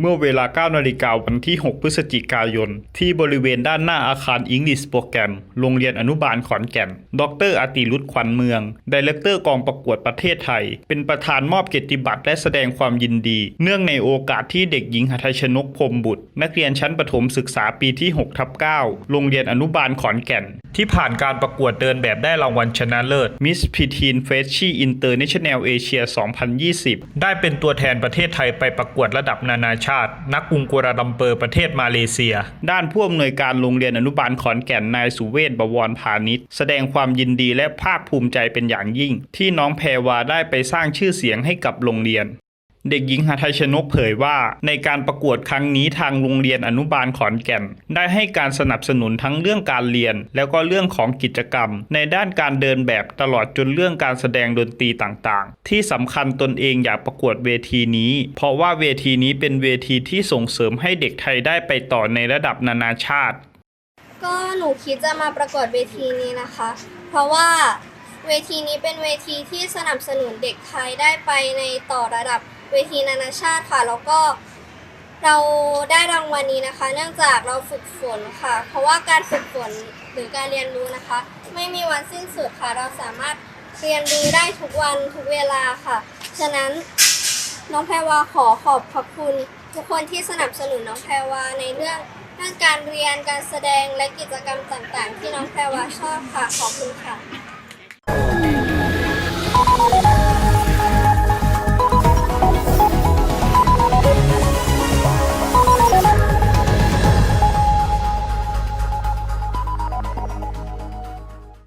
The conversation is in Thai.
เมื่อเวลา 9 นาฬิกาวันที่ 6 พฤศจิกายน ที่บริเวณด้านหน้าอาคารอิงลิสโปรแกรม โรงเรียนอนุบาลขอนแก่น ดรอติรุตขวัญเมืองดีเลกเตอร์กองประกวดประเทศไทย เป็นประธานมอบเกียรติบัตรและแสดงความยินดี เนื่องในโอกาสที่เด็กหญิงหัทยชนกพรมบุตร นักเรียนชั้นประถมศึกษาปีที่6ทับ9โรงเรียนอนุบาลขอนแก่น ที่ผ่านการประกวดเดินแบบได้รางวัลชนะเลิศ Miss p t e e n f r e s h i e International Asia 2020 ได้เป็นตัวแทนประเทศไทยไปประกวดระดับนานาชาติ นักกรุงกัวราลัมเปอร์ประเทศมาเลเซีย ด้านผู้อำนวยการโรงเรียนอนุบาลขอนแก่นนายสุเวศบวรพาณิชย์แสดงความยินดีและภาคภูมิใจเป็นอย่างยิ่ง ที่น้องแพรวาได้ไปสร้างชื่อเสียงให้กับโรงเรียน เด็กหญิงหาไทยชนกเผยว่าในการประกวดครั้งนี้ทางโรงเรียนอนุบาลขอนแก่น ได้ให้การสนับสนุนทั้งเรื่องการเรียน แล้วก็เรื่องของกิจกรรม ในด้านการเดินแบบตลอดจนเรื่องการแสดงดนตรีต่างๆ ที่สำคัญตนเองอยากประกวดเวทีนี้ เพราะว่าเวทีนี้เป็นเวทีที่ส่งเสริมให้เด็กไทยได้ไปต่อในระดับนานาชาติ ก็หนูคิดจะมาประกวดเวทีนี้นะคะ เพราะว่าเวทีนี้เป็นเวทีที่สนับสนุนเด็กไทยได้ไปในต่อระดับ เวทีนานาชาติค่ะ แล้วก็เราได้รางวัลนี้นะคะ เนื่องจากเราฝึกฝนค่ะ เพราะว่าการฝึกฝนหรือการเรียนรู้นะคะ ไม่มีวันสิ้นสุดค่ะ เราสามารถเรียนรู้ได้ทุกวันทุกเวลาค่ะ ฉะนั้นน้องแพรวาขอขอบพระคุณ ทุกคนที่สนับสนุนน้องแพรวาในเรื่องเรื่องการเรียนการแสดงและกิจกรรมต่างๆ ที่น้องแพรวาชอบค่ะขอบคุณค่ะ